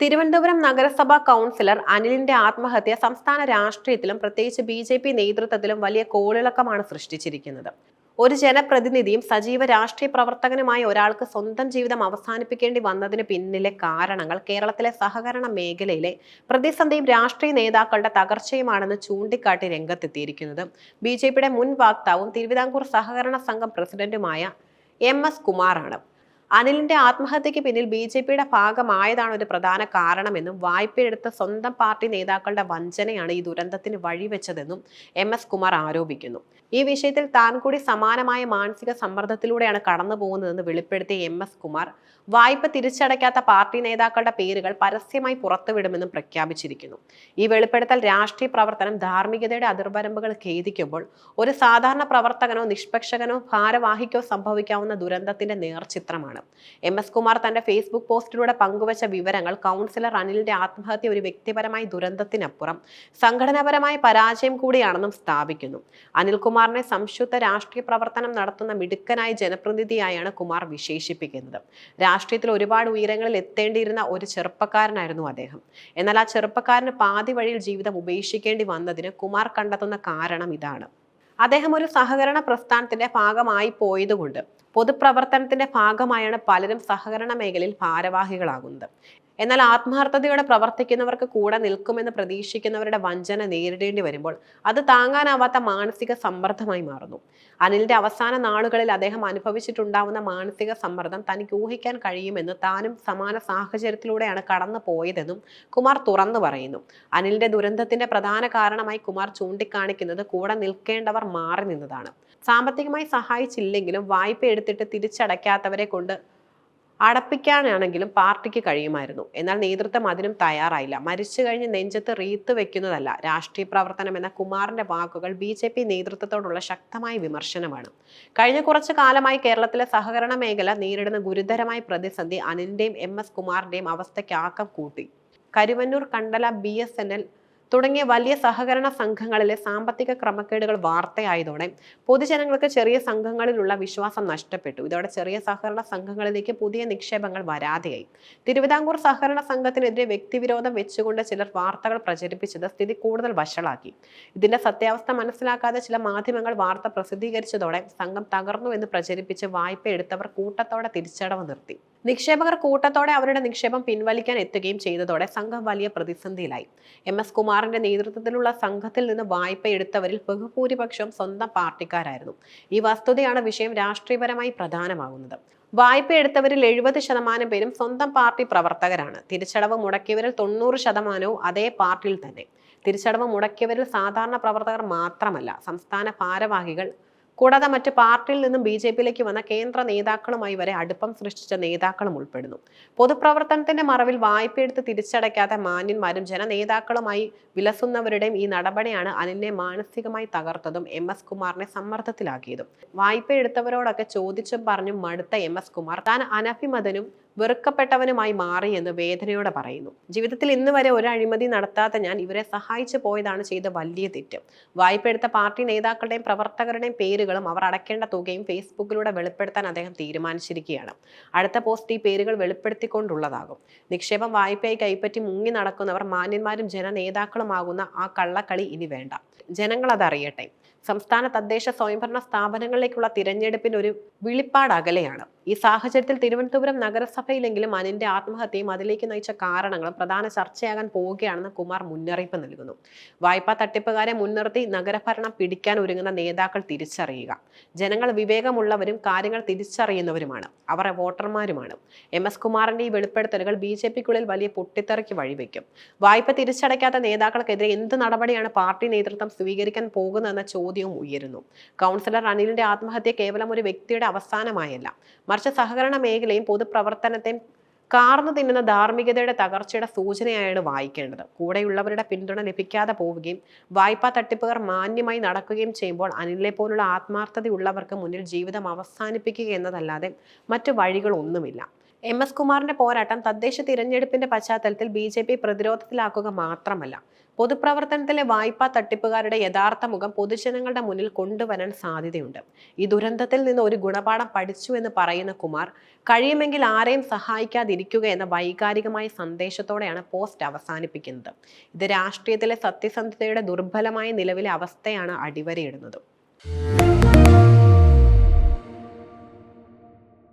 തിരുവനന്തപുരം നഗരസഭാ കൗൺസിലർ അനിലിന്റെ ആത്മഹത്യ സംസ്ഥാന രാഷ്ട്രീയത്തിലും പ്രത്യേകിച്ച് ബി ജെ പി നേതൃത്വത്തിലും വലിയ കോളിളക്കമാണ് സൃഷ്ടിച്ചിരിക്കുന്നത്. ഒരു ജനപ്രതിനിധിയും സജീവ രാഷ്ട്രീയ പ്രവർത്തകനുമായ ഒരാൾക്ക് സ്വന്തം ജീവിതം അവസാനിപ്പിക്കേണ്ടി വന്നതിന് പിന്നിലെ കാരണങ്ങൾ കേരളത്തിലെ സഹകരണ മേഖലയിലെ പ്രതിസന്ധിയും രാഷ്ട്രീയ നേതാക്കളുടെ തകർച്ചയുമാണെന്ന് ചൂണ്ടിക്കാട്ടി രംഗത്തെത്തിയിരിക്കുന്നത്. ബി ജെ പിയുടെ മുൻ വാക്താവും തിരുവിതാംകൂർ സഹകരണ സംഘം പ്രസിഡന്റുമായ എം എസ് കുമാറാണ്. അനിലിന്റെ ആത്മഹത്യക്ക് പിന്നിൽ ബി ജെ പിയുടെ ഭാഗമായതാണ് ഒരു പ്രധാന കാരണമെന്നും വായ്പയെടുത്ത സ്വന്തം പാർട്ടി നേതാക്കളുടെ വഞ്ചനയാണ് ഈ ദുരന്തത്തിന് വഴിവെച്ചതെന്നും എം എസ് കുമാർ ആരോപിക്കുന്നു. ഈ വിഷയത്തിൽ താൻ കൂടി സമാനമായ മാനസിക സമ്മർദ്ദത്തിലൂടെയാണ് കടന്നു പോകുന്നതെന്ന് വെളിപ്പെടുത്തിയ എം എസ് കുമാർ വായ്പ തിരിച്ചടയ്ക്കാത്ത പാർട്ടി നേതാക്കളുടെ പേരുകൾ പരസ്യമായി പുറത്തുവിടുമെന്നും പ്രഖ്യാപിച്ചിരിക്കുന്നു. ഈ വെളിപ്പെടുത്തൽ രാഷ്ട്രീയ പ്രവർത്തനം ധാർമ്മികതയുടെ അതിർവരമ്പുകൾ ഖേദിക്കുമ്പോൾ ഒരു സാധാരണ പ്രവർത്തകനോ നിഷ്പക്ഷകനോ ഭാരവാഹിക്കോ സംഭവിക്കാവുന്ന ദുരന്തത്തിന്റെ നേർചിത്രമാണ്. എം എസ് കുമാർ തന്റെ ഫേസ്ബുക്ക് പോസ്റ്റിലൂടെ പങ്കുവച്ച വിവരങ്ങൾ കൗൺസിലർ അനിലിന്റെ ആത്മഹത്യ ഒരു വ്യക്തിപരമായ ദുരന്തത്തിനപ്പുറം സംഘടനാപരമായ പരാജയം കൂടിയാണെന്നും സ്ഥാപിക്കുന്നു. അനിൽകുമാറിനെ സംശുദ്ധ രാഷ്ട്രീയ പ്രവർത്തനം നടത്തുന്ന മിടുക്കനായ ജനപ്രതിനിധിയായാണ് കുമാർ വിശേഷിപ്പിക്കുന്നത്. രാഷ്ട്രീയത്തിൽ ഒരുപാട് ഉയരങ്ങളിൽ എത്തേണ്ടിയിരുന്ന ഒരു ചെറുപ്പക്കാരനായിരുന്നു അദ്ദേഹം. എന്നാൽ ആ ചെറുപ്പക്കാരന് പാതി വഴിയിൽ ജീവിതം ഉപേക്ഷിക്കേണ്ടി വന്നതിന് കുമാർ കണ്ടെത്തുന്ന കാരണം ഇതാണ്. അദ്ദേഹം ഒരു സഹകരണ പ്രസ്ഥാനത്തിന്റെ ഭാഗമായി പോയതുകൊണ്ട് പൊതുപ്രവർത്തനത്തിന്റെ ഭാഗമായാണ് പലരും സഹകരണ മേഖലയിൽ ഭാരവാഹികളാകുന്നത്. എന്നാൽ ആത്മാർത്ഥതയോടെ പ്രവർത്തിക്കുന്നവർക്ക് കൂടെ നിൽക്കുമെന്ന് പ്രതീക്ഷിക്കുന്നവരുടെ വഞ്ചന നേരിടേണ്ടി വരുമ്പോൾ അത് താങ്ങാനാവാത്ത മാനസിക സമ്മർദ്ദമായി മാറുന്നു. അനിലിന്റെ അവസാന നാളുകളിൽ അദ്ദേഹം അനുഭവിച്ചിട്ടുണ്ടാവുന്ന മാനസിക സമ്മർദ്ദം തനിക്ക് ഊഹിക്കാൻ കഴിയുമെന്ന് താനും സമാന സാഹചര്യത്തിലൂടെയാണ് കടന്നു പോയതെന്നും കുമാർ തുറന്നു പറയുന്നു. അനിലിന്റെ ദുരന്തത്തിന്റെ പ്രധാന കാരണമായി കുമാർ ചൂണ്ടിക്കാണിക്കുന്നത് കൂടെ നിൽക്കേണ്ടവർ മാറി നിന്നതാണ്. സാമ്പത്തികമായി സഹായിച്ചില്ലെങ്കിലും വായ്പ എടുത്തിട്ട് തിരിച്ചടയ്ക്കാത്തവരെ കൊണ്ട് അടപ്പിക്കാനാണെങ്കിലും പാർട്ടിക്ക് കഴിയുമായിരുന്നു. എന്നാൽ നേതൃത്വം അതിനും തയ്യാറായില്ല. മരിച്ചു കഴിഞ്ഞ് നെഞ്ചത്ത് റീത്ത് വെക്കുന്നതല്ല രാഷ്ട്രീയ പ്രവർത്തനം എന്ന കുമാറിന്റെ വാക്കുകൾ ബി ജെ പി നേതൃത്വത്തോടുള്ള ശക്തമായ വിമർശനമാണ്. കഴിഞ്ഞ കുറച്ചു കാലമായി കേരളത്തിലെ സഹകരണ മേഖല നേരിടുന്ന ഗുരുതരമായ പ്രതിസന്ധി അനിലിന്റെയും എം എസ് കുമാറിന്റെയും അവസ്ഥയ്ക്ക് ആക്കം കൂട്ടി. Karuvannur Kandala B S N L തുടങ്ങിയ വലിയ സഹകരണ സംഘങ്ങളിലെ സാമ്പത്തിക ക്രമക്കേടുകൾ വാർത്തയായതോടെ പൊതുജനങ്ങൾക്ക് ചെറിയ സംഘങ്ങളിലുള്ള വിശ്വാസം നഷ്ടപ്പെട്ടു. ഇതോടെ ചെറിയ സഹകരണ സംഘങ്ങളിലേക്ക് പുതിയ നിക്ഷേപങ്ങൾ വരാതെയായി. തിരുവിതാംകൂർ സഹകരണ സംഘത്തിനെതിരെ വ്യക്തിവിരോധം വെച്ചുകൊണ്ട് ചിലർ വാർത്തകൾ പ്രചരിപ്പിച്ചത് സ്ഥിതി കൂടുതൽ വഷളാക്കി. ഇതിന്റെ സത്യാവസ്ഥ മനസ്സിലാക്കാതെ ചില മാധ്യമങ്ങൾ വാർത്ത പ്രസിദ്ധീകരിച്ചതോടെ സംഘം തകർന്നു എന്ന് പ്രചരിപ്പിച്ച് വായ്പ എടുത്തവർ കൂട്ടത്തോടെ തിരിച്ചടവ് നിർത്തി. നിക്ഷേപകർ കൂട്ടത്തോടെ അവരുടെ നിക്ഷേപം പിൻവലിക്കാൻ എത്തുകയും ചെയ്തതോടെ സംഘം വലിയ പ്രതിസന്ധിയിലായി. എം. എസ്. കുമാറിന്റെ നേതൃത്വത്തിലുള്ള സംഘത്തിൽ നിന്ന് വായ്പ എടുത്തവരിൽ ബഹുഭൂരിപക്ഷവും സ്വന്തം പാർട്ടിക്കാരായിരുന്നു. ഈ വസ്തുതയാണ് വിഷയം രാഷ്ട്രീയപരമായി പ്രധാനമാകുന്നത്. വായ്പ എടുത്തവരിൽ എഴുപത് ശതമാനം പേരും സ്വന്തം പാർട്ടി പ്രവർത്തകരാണ്. തിരിച്ചടവ് മുടക്കിയവരിൽ തൊണ്ണൂറ് ശതമാനവും അതേ പാർട്ടിയിൽ തന്നെ. തിരിച്ചടവ് മുടക്കിയവരിൽ സാധാരണ പ്രവർത്തകർ മാത്രമല്ല സംസ്ഥാന ഭാരവാഹികൾ കൂടാതെ മറ്റ് പാർട്ടിയിൽ നിന്നും ബി ജെ പിയിലേക്ക് വന്ന കേന്ദ്ര നേതാക്കളുമായി വരെ അടുപ്പം സൃഷ്ടിച്ച നേതാക്കളും ഉൾപ്പെടുന്നു. പൊതുപ്രവർത്തനത്തിന്റെ മറവിൽ വായ്പയെടുത്ത് തിരിച്ചടയ്ക്കാത്ത മാന്യന്മാരും ജനനേതാക്കളുമായി വിലസുന്നവരുടെയും ഈ നടപടിയാണ് അനിലിനെ മാനസികമായി തകർത്തതും എം എസ് കുമാറിനെ സമ്മർദ്ദത്തിലാക്കിയതും. വായ്പ എടുത്തവരോടൊക്കെ ചോദിച്ചും പറഞ്ഞും മടുത്ത എം എസ് കുമാർ താൻ അനഭിമതനും വെറുക്കപ്പെട്ടവനുമായി മാറി എന്ന് വേദനയോടെ പറയുന്നു. ജീവിതത്തിൽ ഇന്ന് വരെ ഒരു അഴിമതി നടത്താത്ത ഞാൻ ഇവരെ സഹായിച്ചു പോയതാണ് ചെയ്ത വലിയ തെറ്റ്. വായ്പ എടുത്ത പാർട്ടി നേതാക്കളുടെയും പ്രവർത്തകരുടെയും പേരുകളും അവർ അടയ്ക്കേണ്ട തുകയും ഫേസ്ബുക്കിലൂടെ വെളിപ്പെടുത്താൻ അദ്ദേഹം തീരുമാനിച്ചിരിക്കുകയാണ്. അടുത്ത പോസ്റ്റ് ഈ പേരുകൾ വെളിപ്പെടുത്തിക്കൊണ്ടുള്ളതാകും. നിക്ഷേപം വായ്പയായി കൈപ്പറ്റി മുങ്ങി നടക്കുന്നവർ മാന്യന്മാരും ജനനേതാക്കളുമാകുന്ന ആ കള്ളക്കളി ഇനി വേണ്ട. ജനങ്ങൾ അതറിയട്ടെ. സംസ്ഥാന തദ്ദേശ സ്വയംഭരണ സ്ഥാപനങ്ങളിലേക്കുള്ള തിരഞ്ഞെടുപ്പിന് ഒരു വിളിപ്പാട് അകലെയാണ്. ഈ സാഹചര്യത്തിൽ തിരുവനന്തപുരം നഗരസഭയിലെങ്കിലും അനിന്റെ ആത്മഹത്യയും അതിലേക്ക് നയിച്ച കാരണങ്ങളും പ്രധാന ചർച്ചയാകാൻ പോവുകയാണെന്ന് കുമാർ മുന്നറിയിപ്പ് നൽകുന്നു. വായ്പാ തട്ടിപ്പുകാരെ മുൻനിർത്തി നഗരഭരണം പിടിക്കാൻ ഒരുങ്ങുന്ന നേതാക്കൾ തിരിച്ചറിയുക. ജനങ്ങൾ വിവേകമുള്ളവരും കാര്യങ്ങൾ തിരിച്ചറിയുന്നവരുമാണ്. അവർ വോട്ടർമാരുമാണ്. എം എസ് കുമാറിന്റെ ഈ വെളിപ്പെടുത്തലുകൾ ബി ജെ പിക്കുള്ളിൽ വലിയ പൊട്ടിത്തെറിക്ക് വഴിവെക്കും. വായ്പ തിരിച്ചടയ്ക്കാത്ത നേതാക്കൾക്കെതിരെ എന്ത് നടപടിയാണ് പാർട്ടി നേതൃത്വം സ്വീകരിക്കാൻ പോകുന്നതെന്ന ചോദ്യവും ഉയരുന്നു. കൗൺസിലർ അനിലിന്റെ ആത്മഹത്യ കേവലം ഒരു വ്യക്തിയുടെ അവസാനമായല്ല. മറിച്ച് സഹകരണ മേഖലയും പൊതുപ്രവർത്തനത്തെയും കാർന്നു തിന്നുന്ന ധാർമ്മികതയുടെ തകർച്ചയുടെ സൂചനയാണ് വായിക്കേണ്ടത്. കൂടെയുള്ളവരുടെ പിന്തുണ ലഭിക്കാതെ പോവുകയും വായ്പാ തട്ടിപ്പുകാർ മാന്യമായി നടക്കുകയും ചെയ്യുമ്പോൾ അനിലെ പോലുള്ള ആത്മാർത്ഥതയുള്ളവർക്ക് മുന്നിൽ ജീവിതം അവസാനിപ്പിക്കുക എന്നതല്ലാതെ മറ്റു വഴികളൊന്നുമില്ല. എം എസ് കുമാറിന്റെ പോരാട്ടം തദ്ദേശ തിരഞ്ഞെടുപ്പിന്റെ പശ്ചാത്തലത്തിൽ ബി ജെ പി പ്രതിരോധത്തിലാക്കുക മാത്രമല്ല പൊതുപ്രവർത്തനത്തിലെ വായ്പാ തട്ടിപ്പുകാരുടെ യഥാർത്ഥ മുഖം പൊതുജനങ്ങളുടെ മുന്നിൽ കൊണ്ടുവരാൻ സാധ്യതയുണ്ട്. ഈ ദുരന്തത്തിൽ നിന്ന് ഒരു ഗുണപാഠം പഠിച്ചു എന്ന് പറയുന്ന കുമാർ കഴിയുമെങ്കിൽ ആരെയും സഹായിക്കാതിരിക്കുക എന്ന വൈകാരികമായ സന്ദേശത്തോടെയാണ് പോസ്റ്റ് അവസാനിപ്പിക്കുന്നത്. ഇത് രാഷ്ട്രീയത്തിലെ സത്യസന്ധതയുടെ ദുർബലമായ നിലവിലെ അവസ്ഥയാണ് അടിവരയിടുന്നത്.